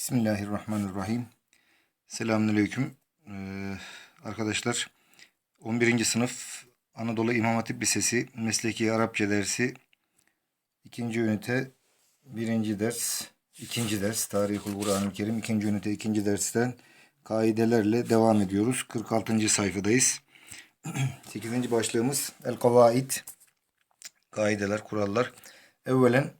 Bismillahirrahmanirrahim. Selamünaleyküm. Ee, arkadaşlar 11. sınıf Anadolu İmam Hatip Lisesi Mesleki Arapça dersi 2. ünite 1. ders 2. ders Tarihul Kur'an-ı Kerim 2. ünite 2. dersten kaidelerle devam ediyoruz. 46. sayfadayız. 8. başlığımız El Kavaid Kaideler, kurallar. Evvelen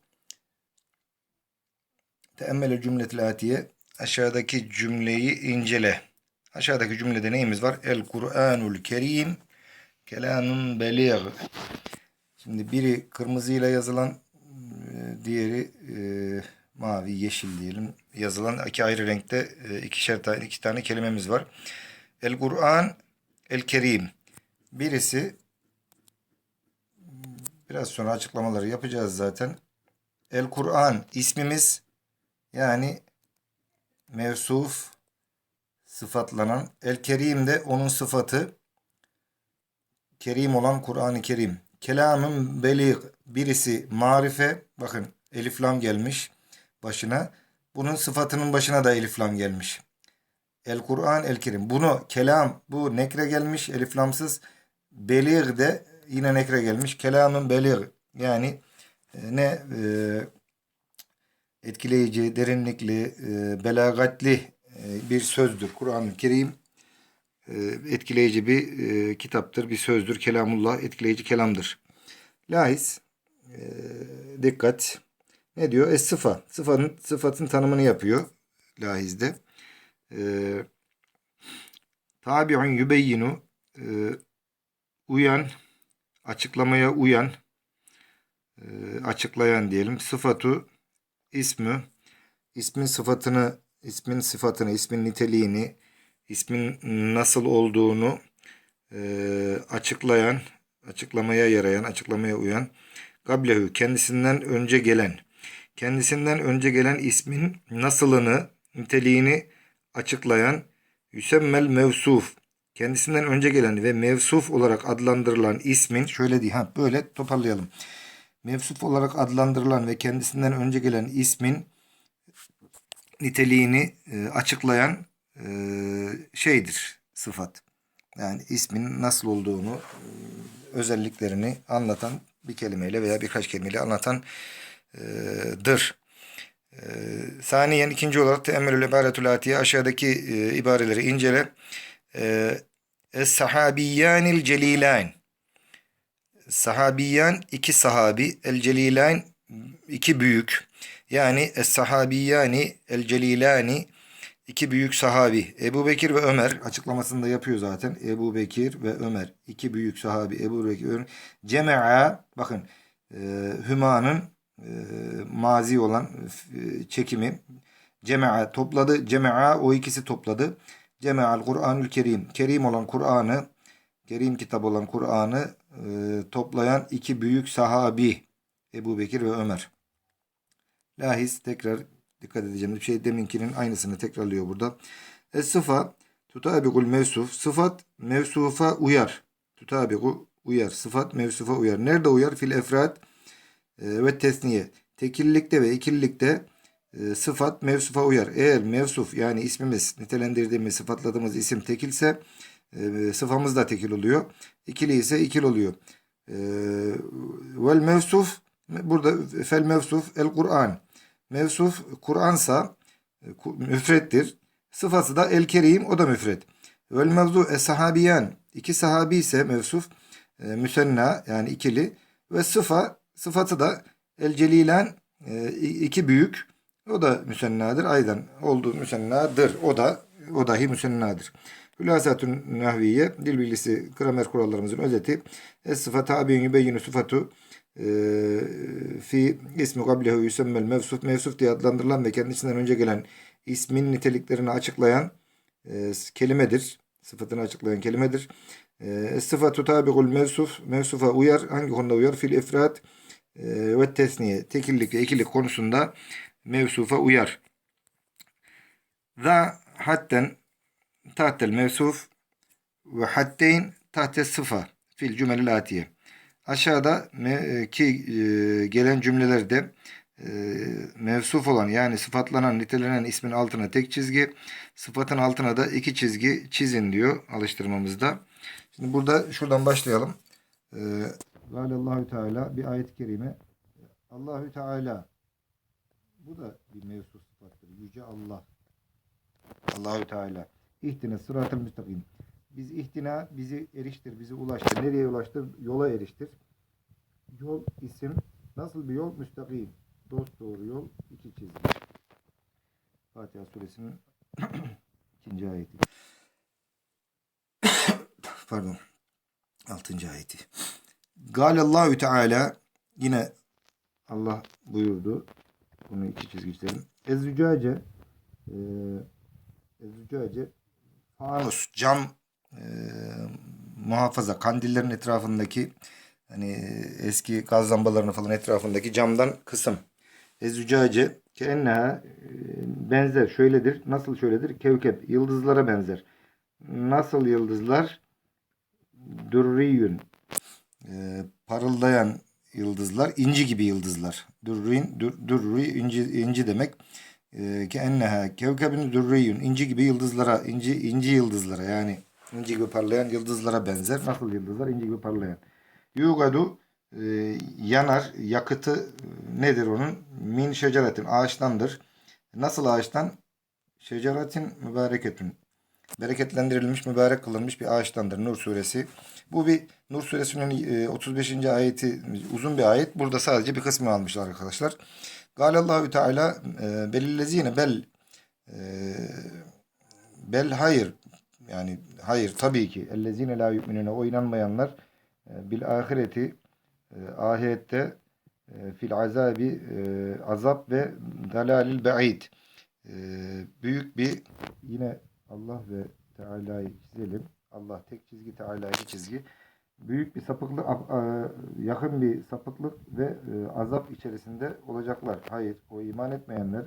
Teemmele cümletil atiye. Aşağıdaki cümleyi incele. Aşağıdaki cümlede neyimiz var? El Kur'anul Kerim kelamun beligh. Şimdi biri kırmızıyla yazılan e, diğeri e, mavi, yeşil diyelim. Yazılan iki ayrı renkte e, ikişer tane, iki tane kelimemiz var. El Kur'an, El Kerim. Birisi biraz sonra açıklamaları yapacağız zaten. El Kur'an ismimiz yani mevsuf sıfatlanan El Kerim de onun sıfatı Kerim olan Kur'an-ı Kerim. Kelamın belig birisi marife bakın elif lam gelmiş başına. Bunun sıfatının başına da elif lam gelmiş. El Kur'an El Kerim. Bunu kelam bu nekre gelmiş elif lamsız. Belig de yine nekre gelmiş. Kelamın belig yani e, ne e, etkileyici, derinlikli, e, belagatli e, bir sözdür. Kur'an-ı Kerim e, etkileyici bir e, kitaptır, bir sözdür. Kelamullah etkileyici kelamdır. Lais e, dikkat. Ne diyor? Es sıfa. Sıfatın, sıfatın tanımını yapıyor Laiz'de. E, tabi'un yübeyyinu e, uyan, açıklamaya uyan, e, açıklayan diyelim. Sıfatu ismi, ismin sıfatını, ismin sıfatını, ismin niteliğini, ismin nasıl olduğunu e, açıklayan, açıklamaya yarayan, açıklamaya uyan, gablehu kendisinden önce gelen, kendisinden önce gelen ismin nasılını, niteliğini açıklayan, yüsemmel mevsuf, kendisinden önce gelen ve mevsuf olarak adlandırılan ismin, şöyle diye, ha böyle toparlayalım mevsuf olarak adlandırılan ve kendisinden önce gelen ismin niteliğini e, açıklayan e, şeydir sıfat. Yani ismin nasıl olduğunu, e, özelliklerini anlatan bir kelimeyle veya birkaç kelimeyle anlatandır. E, saniyen ikinci olarak teemmelül ibaretül atiye aşağıdaki ibareleri incele. Es-sahabiyyanil celilayn Sahabiyan iki sahabi, el celilayn iki büyük. Yani es sahabiyani el celilani iki büyük sahabi. Ebu Bekir ve Ömer açıklamasını da yapıyor zaten. Ebu Bekir ve Ömer iki büyük sahabi. Ebu Bekir ve Ömer. Cema'a bakın e, Hüma'nın e, mazi olan e, çekimi. Cema'a topladı. Cema'a o ikisi topladı. Cema'al Kur'anül Kerim. Kerim olan Kur'an'ı Kerim kitap olan Kur'an'ı e, toplayan iki büyük sahabi Ebu Bekir ve Ömer. Lahis tekrar dikkat edeceğim bir şey deminkinin aynısını tekrarlıyor burada. Es sıfa tutabikul mevsuf. Sıfat mevsufa uyar. Tutabiku uyar. Sıfat mevsufa uyar. Nerede uyar? Fil efrat e, ve tesniye. Tekillikte ve ikillikte e, sıfat mevsufa uyar. Eğer mevsuf yani ismimiz nitelendirdiğimiz sıfatladığımız isim tekilse e, sıfamız da tekil oluyor. İkili ise ikil oluyor. E, vel mevsuf burada fel mevsuf el Kur'an. Mevsuf Kur'ansa e, müfrettir. Sıfası da el kerim o da müfret. Vel mevzu es sahabiyan. İki sahabi ise mevsuf e, müsenna yani ikili ve sıfa sıfatı da el celilen e, iki büyük o da müsennadır. Aydan olduğu müsennadır. O da o dahi müsennadır. Hülasatun nahviye dil bilgisi gramer kurallarımızın özeti. Es sıfat tabi'in yübeyyinu sıfatu e, fi ismi kablehu yüsemmel mevsuf mevsuf diye adlandırılan ve kendisinden önce gelen ismin niteliklerini açıklayan e, kelimedir. Sıfatını açıklayan kelimedir. E, sıfatu tabi'ul mevsuf mevsufa uyar. Hangi konuda uyar? Fil ifrat ve tesniye tekillik ve ikilik konusunda mevsufa uyar. Za hatten tahtel mevsuf ve haddeyn tahte sıfa fil cümelil atiye. Aşağıda ki e, gelen cümlelerde e, mevsuf olan yani sıfatlanan, nitelenen ismin altına tek çizgi, sıfatın altına da iki çizgi çizin diyor alıştırmamızda. Şimdi burada şuradan başlayalım. E, Allahü Teala bir ayet-i kerime. Allahü Teala bu da bir mevsuf sıfattır. Yüce Allah. Allahü Teala. İhtina sıratı müstakim. Biz ihtina bizi eriştir, bizi ulaştır. Nereye ulaştır? Yola eriştir. Yol isim. Nasıl bir yol? Müstakim. Dost doğru yol. iki çizgi. Fatiha suresinin ikinci ayeti. Pardon. Altıncı ayeti. Galallahu Teala yine Allah buyurdu. Bunu iki çizgi çizelim. Ezzücace e, Ezzücace fanus, cam e, muhafaza, kandillerin etrafındaki hani eski gaz lambalarının falan etrafındaki camdan kısım. Ezzücace keenneha e, benzer şöyledir. Nasıl şöyledir? Kevkep yıldızlara benzer. Nasıl yıldızlar? Durriyün e, parıldayan yıldızlar, inci gibi yıldızlar. Durrin, dur, durri, inci, inci demek. E, ki enneha kevkebin durriyun, inci gibi yıldızlara, inci, inci yıldızlara yani inci gibi parlayan yıldızlara benzer. Nasıl yıldızlar? İnci gibi parlayan. Yugadu e, yanar, yakıtı e, nedir onun? Min şeceretin, ağaçtandır. Nasıl ağaçtan? Şeceretin mübareketün. Bereketlendirilmiş, mübarek kılınmış bir ağaçtandır Nur suresi. Bu bir Nur suresinin e, 35. ayeti uzun bir ayet. Burada sadece bir kısmını almışlar arkadaşlar. Galallahu Teala belillezine bel bel hayır yani hayır tabii ki ellezine la yu'minune o inanmayanlar bil ahireti ahirette fil azabi azap ve dalalil ba'id büyük bir yine Allah ve Teala'yı çizelim. Allah tek çizgi, Teala iki çizgi. Büyük bir sapıklık, yakın bir sapıklık ve e, azap içerisinde olacaklar. Hayır, o iman etmeyenler,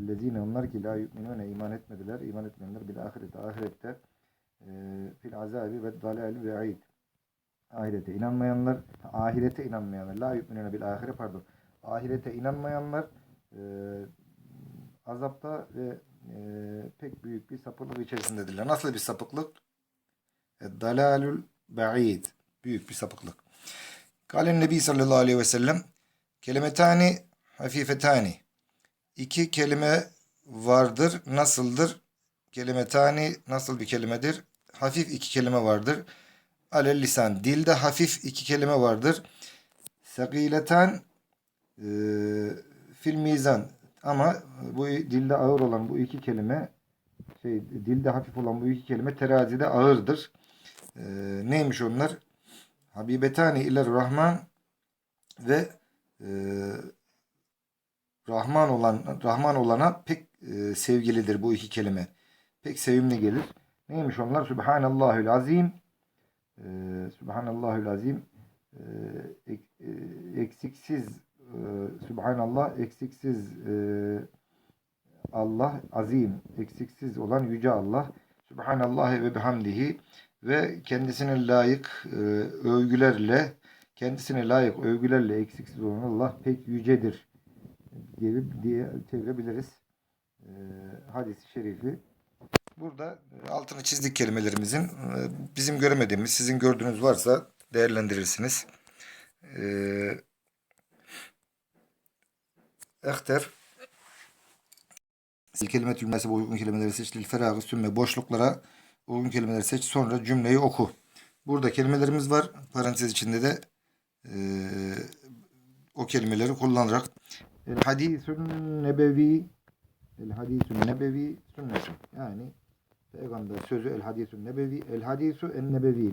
ellezine onlar ki la yu'minune iman etmediler. İman etmeyenler bil ahirette, ahirette e, fil azabi ve dalali ve aid. Ahirete inanmayanlar, ahirete inanmayanlar, la yu'minune bil ahire pardon. Ahirete inanmayanlar e, azapta ve pek büyük bir sapıklık içerisindedirler. Nasıl bir sapıklık? Dalalül ba'id. Büyük bir sapıklık. Kalen Nebi sallallahu aleyhi ve sellem kelimetani hafifetani. İki kelime vardır. Nasıldır? Kelimetani nasıl bir kelimedir? Hafif iki kelime vardır. Alel lisan. Dilde hafif iki kelime vardır. Sekileten e, fil mizan. Ama bu dilde ağır olan bu iki kelime şey dilde hafif olan bu iki kelime terazide ağırdır. Ee, neymiş onlar? Habibetani iler Rahman ve e, Rahman olan Rahman olana pek e, sevgilidir bu iki kelime. Pek sevimli gelir. Neymiş onlar? Subhanallahül azim. E, Subhanallahül azim. E, e, eksiksiz e, Subhanallah eksiksiz e, Allah azim eksiksiz olan yüce Allah Subhanallah ve bihamdihi ve kendisine layık e, övgülerle kendisine layık övgülerle eksiksiz olan Allah pek yücedir gibi diye çevirebiliriz. E, hadis-i şerifi. Burada altını çizdik kelimelerimizin. E, bizim göremediğimiz, sizin gördüğünüz varsa değerlendirirsiniz. Eee Ehter kelime cümlesi uygun kelimeleri seç. Feragı sümme boşluklara uygun kelimeleri seç. Sonra cümleyi oku. Burada kelimelerimiz var. Parantez içinde de e, o kelimeleri kullanarak El hadisün nebevi El hadisün nebevi sünnetün. Yani peygamber sözü el hadisün nebevi el hadisu en nebevi.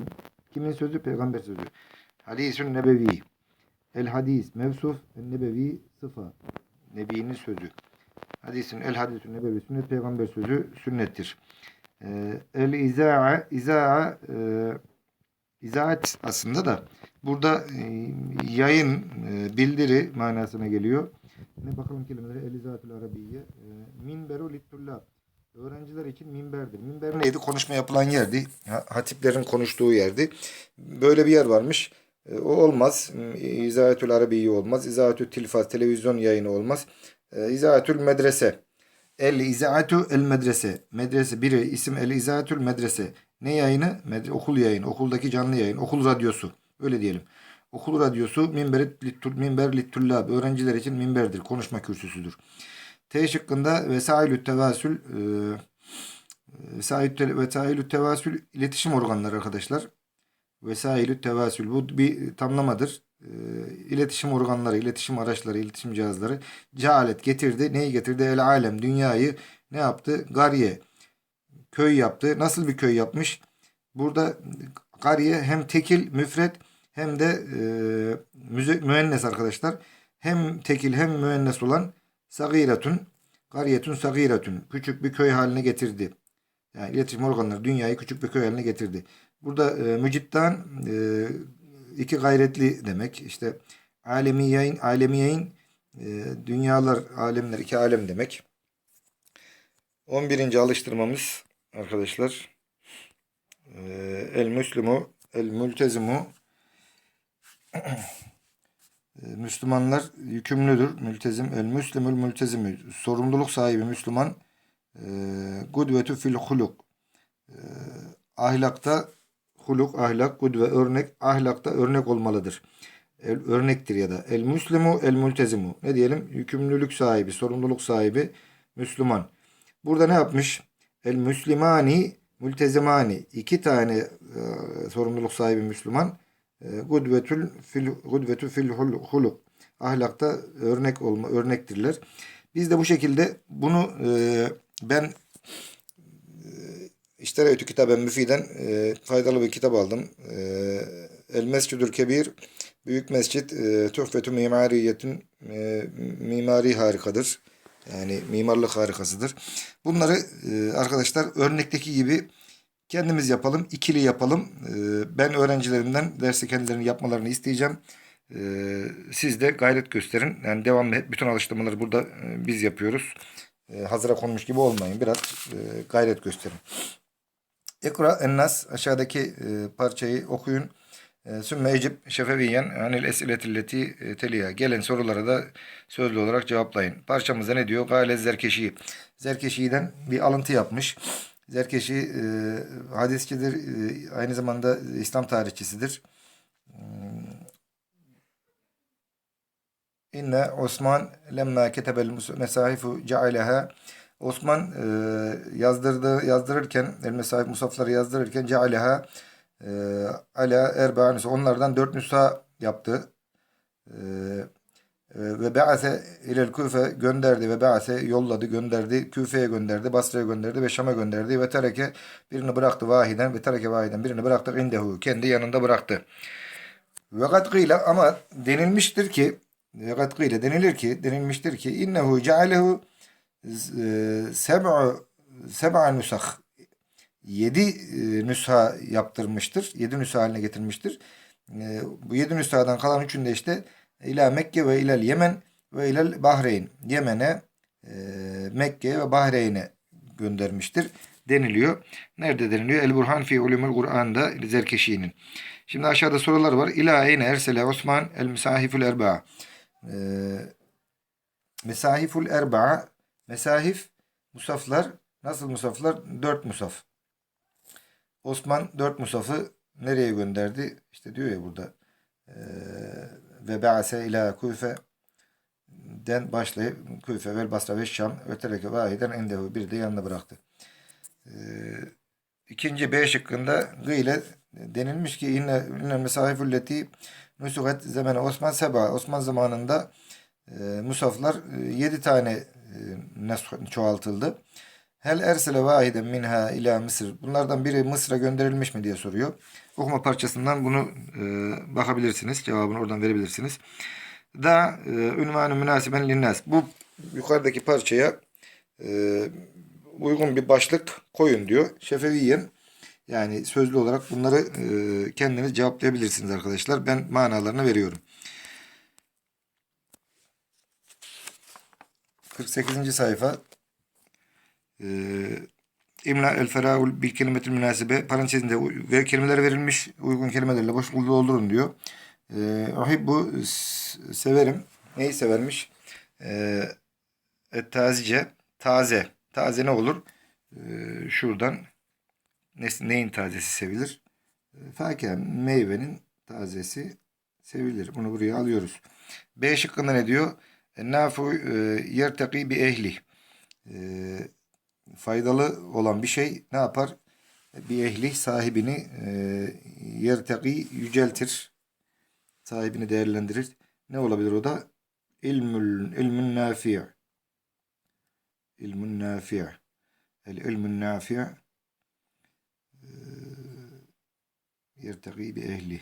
Kimin sözü? Peygamber sözü. Hadisün nebevi. El hadis mevsuf en nebevi sıfa. Nebinin sözü. Hadisin el hadisün nebevi sünnet peygamber sözü sünnettir. Ee, el izaa izaa e, izaat aslında da burada e, yayın e, bildiri manasına geliyor. Ne bakalım kelimeleri el izaatul arabiyye. E, minberu littullab. Öğrenciler için minberdir. Minber neydi? Konuşma yapılan yerdi. Hatiplerin konuştuğu yerdi. Böyle bir yer varmış. O olmaz. İzahetül Arabiye olmaz. İzahetül Tilfaz televizyon yayını olmaz. İzahetül Medrese. El İzahetü El Medrese. Medrese biri isim El İzahetül Medrese. Ne yayını? Medre, okul yayını. Okuldaki canlı yayın. Okul radyosu. Öyle diyelim. Okul radyosu minber, minber littullab. Öğrenciler için minberdir. Konuşma kürsüsüdür. T şıkkında vesailü tevasül e, vesailü tevasül iletişim organları arkadaşlar. Vesailü tevasül bu bir tamlamadır. E, iletişim organları, iletişim araçları, iletişim cihazları cehalet getirdi. Neyi getirdi? El alem dünyayı ne yaptı? Gariye köy yaptı. Nasıl bir köy yapmış? Burada gariye hem tekil müfret hem de e, müennes arkadaşlar. Hem tekil hem müennes olan sagiratun, gariyetun sagiratun. Küçük bir köy haline getirdi. Yani iletişim organları dünyayı küçük bir köy haline getirdi. Burada e, mücittan e, iki gayretli demek. İşte alemiyeyn, alemiyeyn e, dünyalar, alemler, iki alem demek. 11. alıştırmamız arkadaşlar. E, el müslümu, el mültezimu e, Müslümanlar yükümlüdür. Mültezim el müslimül mültezimi sorumluluk sahibi Müslüman e, gudvetü fil huluk e, ahlakta huluk ahlak gudve örnek ahlakta örnek olmalıdır. El, örnektir ya da el müslimu el mültezimu ne diyelim yükümlülük sahibi sorumluluk sahibi Müslüman. Burada ne yapmış? El müslimani mültezimani iki tane e, sorumluluk sahibi Müslüman e, Gudvetül fil gudvetü fil huluk ahlakta örnek olma örnektirler. Biz de bu şekilde bunu e, ben İştereytü kitaben müfiden e, faydalı bir kitap aldım. E, El Mescidül Kebir Büyük Mescit e, Tuhfetü Mimariyetin e, mimari harikadır. Yani mimarlık harikasıdır. Bunları e, arkadaşlar örnekteki gibi kendimiz yapalım, ikili yapalım. E, ben öğrencilerimden dersi kendilerini yapmalarını isteyeceğim. E, siz de gayret gösterin. Yani devamlı bütün alıştırmaları burada e, biz yapıyoruz. E, hazıra konmuş gibi olmayın. Biraz e, gayret gösterin. Ekra ennas aşağıdaki e, parçayı okuyun. E, Sümme ecib şefeviyen anil esiletilleti e, teliya. Gelen sorulara da sözlü olarak cevaplayın. Parçamızda ne diyor? Gale Zerkeşi. Zerkeşi'den bir alıntı yapmış. Zerkeşi e, hadisçidir. E, aynı zamanda İslam tarihçisidir. İnne Osman lemma ketebel mesahifu cealeha Osman e, yazdırdı yazdırırken el mesahif musafları yazdırırken cealeha e, ala erba'an onlardan dört nüsha yaptı. E, ve ba'ase ilel küfe gönderdi ve ba'ase yolladı gönderdi küfeye gönderdi Basra'ya gönderdi ve Şam'a gönderdi ve tereke birini bıraktı vahiden ve tereke vahiden birini bıraktı indehu kendi yanında bıraktı. Ve kat ama denilmiştir ki ve kat denilir ki denilmiştir ki innehu cealehu seb'u seb'a nusah yedi e, nüsha yaptırmıştır. Yedi nüsha haline getirmiştir. E, bu yedi nüshadan kalan üçünde işte ila Mekke ve ilel Yemen ve ilel Bahreyn. Yemen'e, e, Mekke'ye ve Bahreyn'e göndermiştir deniliyor. Nerede deniliyor? El Burhan fi ulumul Kur'an'da Zerkeşi'nin. Şimdi aşağıda sorular var. İla eyne ersele Osman el misahiful erba'a. E, mesahiful erba'a mesahif musaflar nasıl musaflar? Dört musaf. Osman dört musafı nereye gönderdi? İşte diyor ya burada ve ba'se ila Kufe den başlayıp Kufe ve Basra ve Şam ve tereke vahiden endehu bir de yanına bıraktı. E, ikinci B şıkkında gıyle denilmiş ki inne, inne mesahifulleti nusuhet zemene Osman Seba Osman zamanında e, musaflar e, tane çoğaltıldı. Hel ersele vahiden minha ila Mısır. Bunlardan biri Mısır'a gönderilmiş mi diye soruyor. Okuma parçasından bunu e, bakabilirsiniz. Cevabını oradan verebilirsiniz. Da e, ünvanı münasiben linnas. Bu yukarıdaki parçaya e, uygun bir başlık koyun diyor. Şefeviyen yani sözlü olarak bunları e, kendiniz cevaplayabilirsiniz arkadaşlar. Ben manalarını veriyorum. 48. sayfa e, İmla el ferahul bil kelimetil münasibe parantezinde kelimeler verilmiş uygun kelimelerle boş doldurun diyor. E, uhibbu s- severim. Neyi severmiş? E, et tazice. Taze. Taze ne olur? Şuradan ne, neyin tazesi sevilir? Fakir meyvenin tazesi sevilir. Bunu buraya alıyoruz. B şıkkında ne diyor? Nafu e, yertaki bi ehli. E, faydalı olan bir şey ne yapar? Bir ehli sahibini e, yertaki yüceltir. Sahibini değerlendirir. Ne olabilir o da? İlmül, ilmün nafi' ilmun nafi' el ilmun nafi' yertaki bi ehli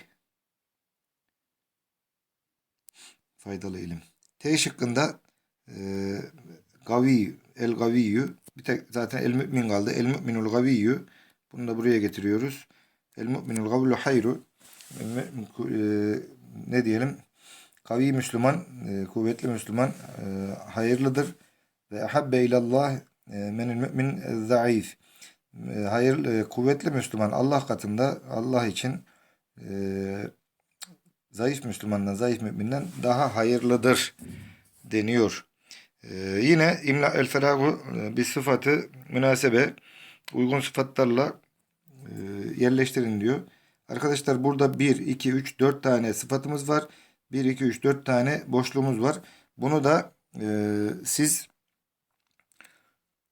faydalı ilim. T şıkkında e, gavi, el gaviyyü bir tek zaten el mümin kaldı. El müminul gaviyyü bunu da buraya getiriyoruz. El müminul gavlu hayru e, ne diyelim kavi Müslüman, e, kuvvetli Müslüman e, hayırlıdır. Ve ahabbe ilallah e, menil mümin zayıf. E, Hayır, e, kuvvetli Müslüman Allah katında Allah için e, zayıf Müslümandan, zayıf müminden daha hayırlıdır deniyor. Ee, yine imla el felagu e, bir sıfatı münasebe uygun sıfatlarla e, yerleştirin diyor. Arkadaşlar burada 1, 2, 3, 4 tane sıfatımız var. 1, 2, 3, 4 tane boşluğumuz var. Bunu da e, siz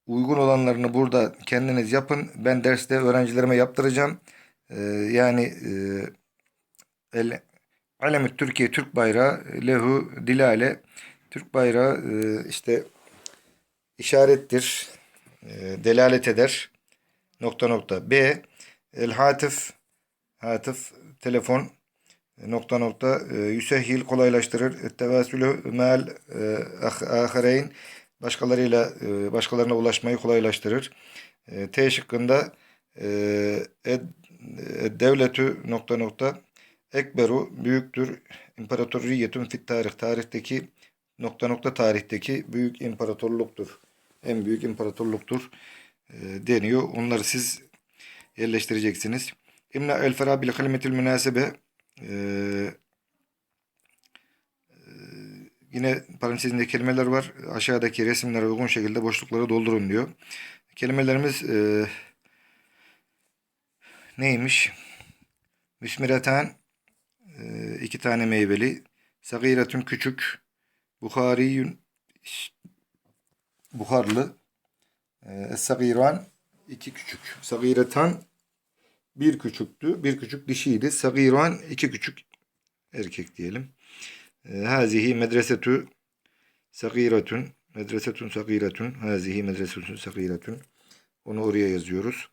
uygun olanlarını burada kendiniz yapın. Ben derste öğrencilerime yaptıracağım. E, yani e, el Alemü Türkiye Türk bayrağı lehu dilale Türk bayrağı e, işte işarettir. e, delalet eder. Nokta nokta. B. El hatif hatif telefon nokta nokta e, yüsehil kolaylaştırır. Tevasülü mel e, ah- ahireyn başkalarıyla başkalarına ulaşmayı kolaylaştırır. T şıkkında devletü nokta nokta ekberu büyüktür. İmparatoriyetün fit tarih tarihteki nokta nokta tarihteki büyük imparatorluktur. En büyük imparatorluktur e, deniyor. Onları siz yerleştireceksiniz. İmla el fera bil kelimetil münasebe e, e, yine parantezinde kelimeler var. Aşağıdaki resimlere uygun şekilde boşlukları doldurun diyor. Kelimelerimiz e, neymiş? Müsmireten iki tane meyveli. Sagiretün küçük. Buhariyün buharlı. E, Sagiran iki küçük. Sagiretan bir küçüktü. Bir küçük dişiydi. Sagiran iki küçük erkek diyelim. E, Hazihi medresetü sagiretün. Medresetün sagiretün. Hazihi medresetün sagiretün. Onu oraya yazıyoruz.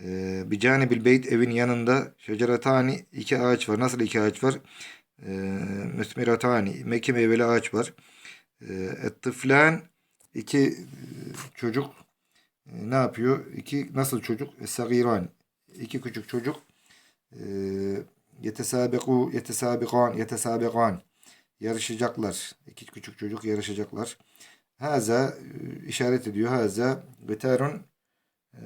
Ee, bir canibil beyt evin yanında şeceretani iki ağaç var. Nasıl iki ağaç var? Ee, müsmiratani meki meyveli ağaç var. Ee, ettıflan iki e, çocuk e, ne yapıyor? İki nasıl çocuk? Sagiran iki küçük çocuk e, yetesabiku yetesabikan yetesabikan yarışacaklar. İki küçük çocuk yarışacaklar. Haza e, işaret ediyor. Haza gitarun e,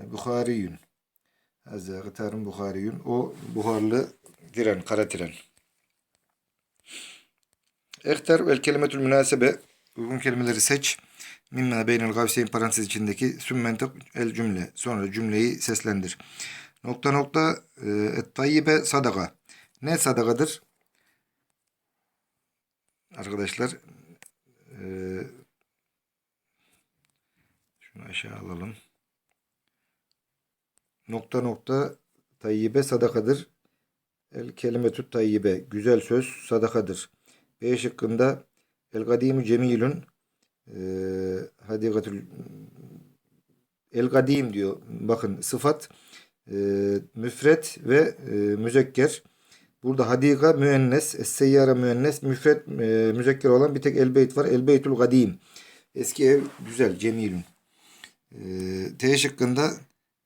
Haza gitarun Buhariyun. O buharlı tren, kara tren. Ehter vel kelimetül münasebe. Uygun kelimeleri seç. Mimma beynel gavseyn parantez içindeki sümmentek el cümle. Sonra cümleyi seslendir. Nokta nokta e, et tayyibe sadaka. Ne sadakadır? Arkadaşlar e, şunu aşağı alalım. Nokta nokta tayyibe sadakadır. El kelimetü tayyibe. Güzel söz sadakadır. B şıkkında el kadimu cemilun e, hadikatül el kadim diyor. Bakın sıfat e, müfret ve e, müzekker. Burada hadika müennes, es-seyyara müennes, müfret e, müzekker olan bir tek el beyt var. El beytul kadim. Eski ev güzel, cemilun. E, T şıkkında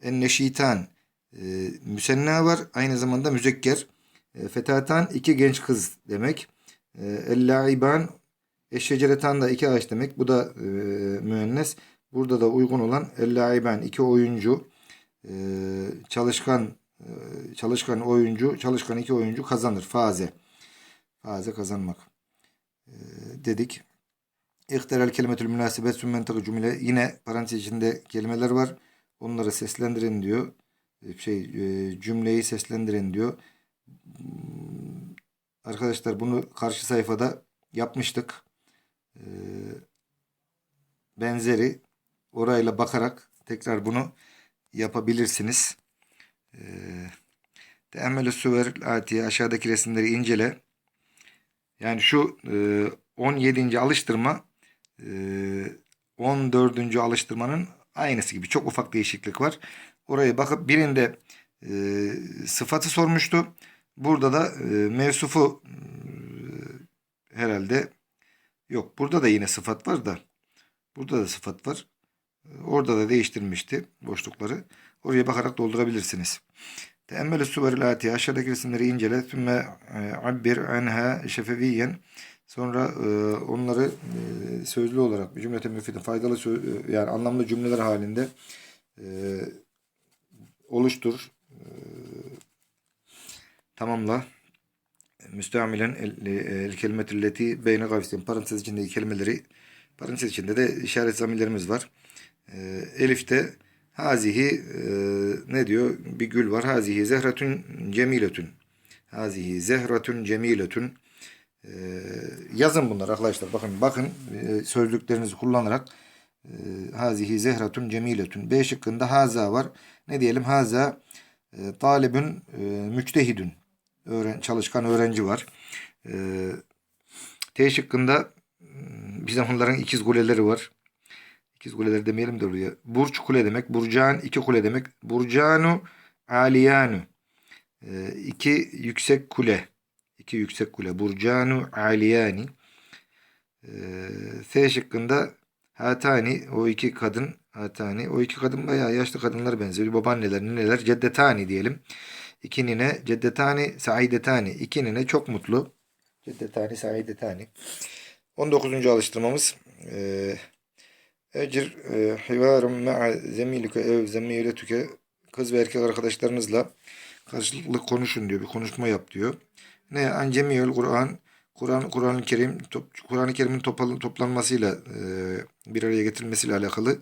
en neşitan e, müsenna var. Aynı zamanda müzekker. E, fetatan iki genç kız demek. E, El-laiban eşşeceretan da iki ağaç demek. Bu da e, müennes. Burada da uygun olan el-laiban iki oyuncu. E, çalışkan e, çalışkan oyuncu, çalışkan iki oyuncu kazanır. Faze. Faze kazanmak. Ee, dedik. İhterel kelimetül münasebet sümmentakı cümle. Yine parantez içinde kelimeler var. Onları seslendirin diyor. Ee, Şey e, cümleyi seslendirin diyor. Hmm, Arkadaşlar bunu karşı sayfada yapmıştık. Ee, benzeri orayla bakarak tekrar bunu yapabilirsiniz. Ee, Teammelü süver atiye aşağıdaki resimleri incele. Yani şu e, 17. alıştırma e, 14. alıştırmanın aynısı gibi. Çok ufak değişiklik var. Oraya bakıp birinde e, sıfatı sormuştu. Burada da e, mevsufu e, herhalde yok. Burada da yine sıfat var da burada da sıfat var. Orada da değiştirmişti boşlukları. Oraya bakarak doldurabilirsiniz. Teemmel suveril atiye aşağıdaki resimleri incele. Sümme abbir anha şefeviyen. Sonra e, onları e, sözlü olarak cümlete müfidin faydalı söz, e, yani anlamlı cümleler halinde e, oluştur. E, tamamla. Müstamilen el, el kelimetilleti beyne gavsin. Parantez içindeki kelimeleri parantez içinde de işaret zamirlerimiz var. E, Elif'te hazihi e, ne diyor? Bir gül var. Hazihi zehretun cemiletun. Hazihi zehretun cemiletun. Yazın bunlar arkadaşlar. Bakın bakın e, sözlüklerinizi kullanarak e, hazihi zehretun cemiletun. B şıkkında haza var. Ne diyelim? Haza e, talibün e, müçtehidün. Öğren, çalışkan öğrenci var. E, T şıkkında m, bizim onların ikiz kuleleri var. İkiz kuleleri demeyelim de oraya. Burç kule demek. Burcan iki kule demek. Burcanu aliyanu. E, iki yüksek kule. İki yüksek kule. Burcanu aliyani. E, S şıkkında hatani o iki kadın hatani o iki kadın bayağı yaşlı kadınlar benziyor. Babaanneler, nineler, ceddetani diyelim. İki nine, ceddetani, saidetani. İki nine çok mutlu. Ceddetani, saidetani. 19. alıştırmamız. Eee Ecir e, hivarım me'a zemilike ev zemiletüke kız ve erkek arkadaşlarınızla karşılıklı konuşun diyor. Bir konuşma yap diyor. Ne an Kur'an Kur'an Kur'an-ı Kerim Kur'an-ı Kerim'in toplanmasıyla e, bir araya getirilmesiyle alakalı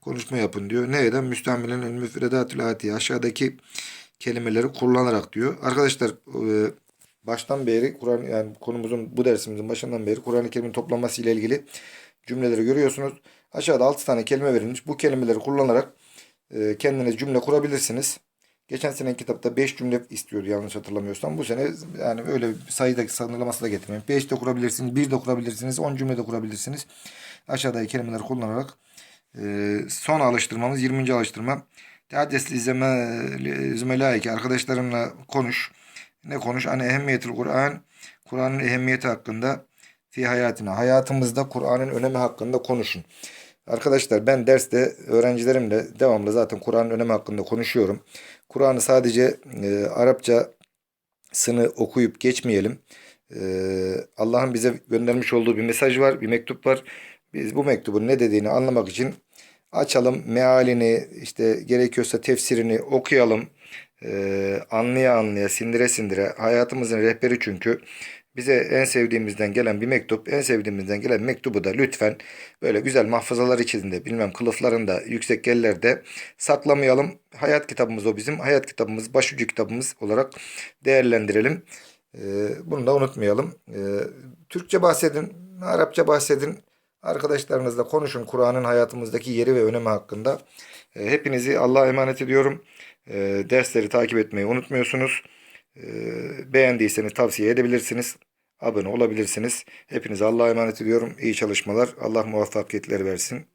konuşma yapın diyor. Neyden? Müstamilen el müfredatül atiye aşağıdaki kelimeleri kullanarak diyor. Arkadaşlar e, baştan beri Kur'an yani konumuzun bu dersimizin başından beri Kur'an-ı Kerim'in toplanması ile ilgili cümleleri görüyorsunuz. Aşağıda 6 tane kelime verilmiş. Bu kelimeleri kullanarak e, kendiniz cümle kurabilirsiniz. Geçen sene kitapta 5 cümle istiyordu yanlış hatırlamıyorsam. Bu sene yani öyle bir sayıda sınırlaması da getirmeyin. 5 de kurabilirsiniz, 1 de kurabilirsiniz, 10 cümle de kurabilirsiniz. Aşağıdaki kelimeleri kullanarak e, son alıştırmamız 20. alıştırma. Teaddesli zümelaike arkadaşlarınla konuş. Ne konuş? Hani ehemmiyetil Kur'an. Kur'an'ın ehemmiyeti hakkında fi hayatına. Hayatımızda Kur'an'ın önemi hakkında konuşun. Arkadaşlar ben derste öğrencilerimle devamlı zaten Kur'an'ın önemi hakkında konuşuyorum. Kur'an'ı sadece e, Arapça sını okuyup geçmeyelim. E, Allah'ın bize göndermiş olduğu bir mesaj var, bir mektup var. Biz bu mektubun ne dediğini anlamak için açalım, mealini, işte gerekiyorsa tefsirini okuyalım. E, anlaya anlaya, sindire sindire. Hayatımızın rehberi çünkü. Bize en sevdiğimizden gelen bir mektup, en sevdiğimizden gelen mektubu da lütfen böyle güzel mahfazalar içinde, bilmem kılıflarında, yüksek yerlerde saklamayalım. Hayat kitabımız o bizim. Hayat kitabımız, başucu kitabımız olarak değerlendirelim. Ee, bunu da unutmayalım. Ee, Türkçe bahsedin, Arapça bahsedin. Arkadaşlarınızla konuşun Kur'an'ın hayatımızdaki yeri ve önemi hakkında. Ee, hepinizi Allah'a emanet ediyorum. Dersleri takip etmeyi unutmuyorsunuz. Ee, Beğendiyseniz tavsiye edebilirsiniz. Abone olabilirsiniz. Hepinize Allah'a emanet ediyorum. İyi çalışmalar. Allah muvaffakiyetler versin.